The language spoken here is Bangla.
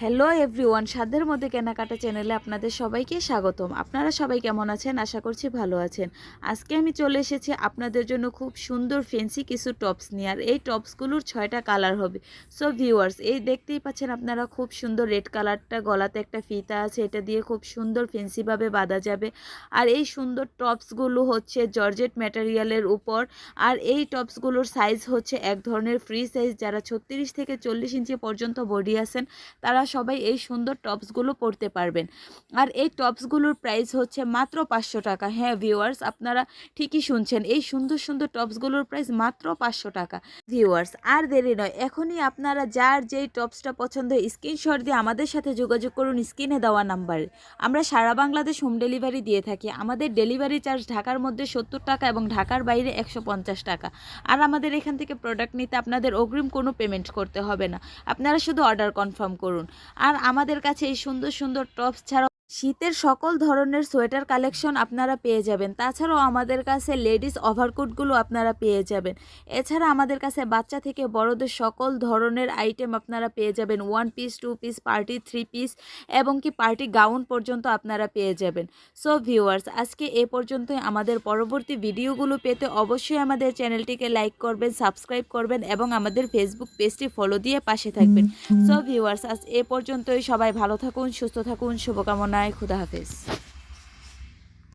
হ্যালো এভরিওয়ান সাধ্যের মধ্যে কেনাকাটা চ্যানেলে আপনাদের সবাইকে স্বাগতম। আপনারা সবাই কেমন আছেন? আশা করছি ভালো আছেন। আজকে আমি চলে এসেছি আপনাদের জন্য খুব সুন্দর ফেন্সি কিছু টপস নিয়ে। আর এই টপসগুলোর ছয়টা কালার হবে। সো ভিউয়ার্স এই দেখতেই পাচ্ছেন আপনারা খুব সুন্দর রেড কালারটা গলাতে একটা ফিতা আছে, এটা দিয়ে খুব সুন্দর ফেন্সিভাবে বাঁধা যাবে। আর এই সুন্দর টপসগুলো হচ্ছে জর্জেট ম্যাটেরিয়ালের উপর। আর এই টপসগুলোর সাইজ হচ্ছে এক ধরনের ফ্রি সাইজ যারা ছত্রিশ থেকে চল্লিশ ইঞ্চি পর্যন্ত বডি আছেন, তারা সবাই এই সুন্দর টপসগুলো পরতে পারবেন। আর এই টপসগুলোর প্রাইস হচ্ছে মাত্র পাঁচশো টাকা। হ্যাঁ ভিউয়ার্স আপনারা ঠিকই শুনছেন, এই সুন্দর সুন্দর টপসগুলোর প্রাইস মাত্র পাঁচশো টাকা। ভিউয়ার্স আর দেরি নয়, এখনই আপনারা যার যেই টপসটা পছন্দ স্ক্রিনশট দিয়ে আমাদের সাথে যোগাযোগ করুন, স্ক্রিনে দেওয়া নাম্বারে আমরা সারা বাংলাদেশ হোম ডেলিভারি দিয়ে থাকি। আমাদের ডেলিভারি চার্জ ঢাকার মধ্যে সত্তর টাকা এবং ঢাকার বাইরে একশো পঞ্চাশ টাকা। আর আমাদের এখান থেকে প্রোডাক্ট নিতে আপনাদের অগ্রিম কোনো পেমেন্ট করতে হবে না। আপনারা শুধু অর্ডার কনফার্ম করুন। আর আমাদের কাছে এই সুন্দর সুন্দর টপস ছাড়াও শীতের সকল ধরনের সোয়েটার কালেকশন আপনারা পেয়ে যাবেন। তাছাড়াও আমাদের কাছে লেডিস ওভারকোটগুলো আপনারা পেয়ে যাবেন। এছাড়া আমাদের কাছে বাচ্চা থেকে বড়দের সকল ধরনের আইটেম আপনারা পেয়ে যাবেন। One piece two piece party three piece এবং কি পার্টি গাউন পর্যন্ত আপনারা পেয়ে যাবেন। সো ভিউয়ার্স আজকে এ পর্যন্তই। আমাদের পরবর্তী ভিডিওগুলো পেতে অবশ্যই আমাদের চ্যানেলটিকে লাইক করবেন সাবস্ক্রাইব করবেন এবং আমাদের ফেসবুক পেজটি ফলো দিয়ে পাশে থাকবেন। সো ভিউয়ার্স আজ এ পর্যন্তই। সবাই ভালো থাকুন সুস্থ থাকুন। শুভকামনায় খুদা হাফেজ।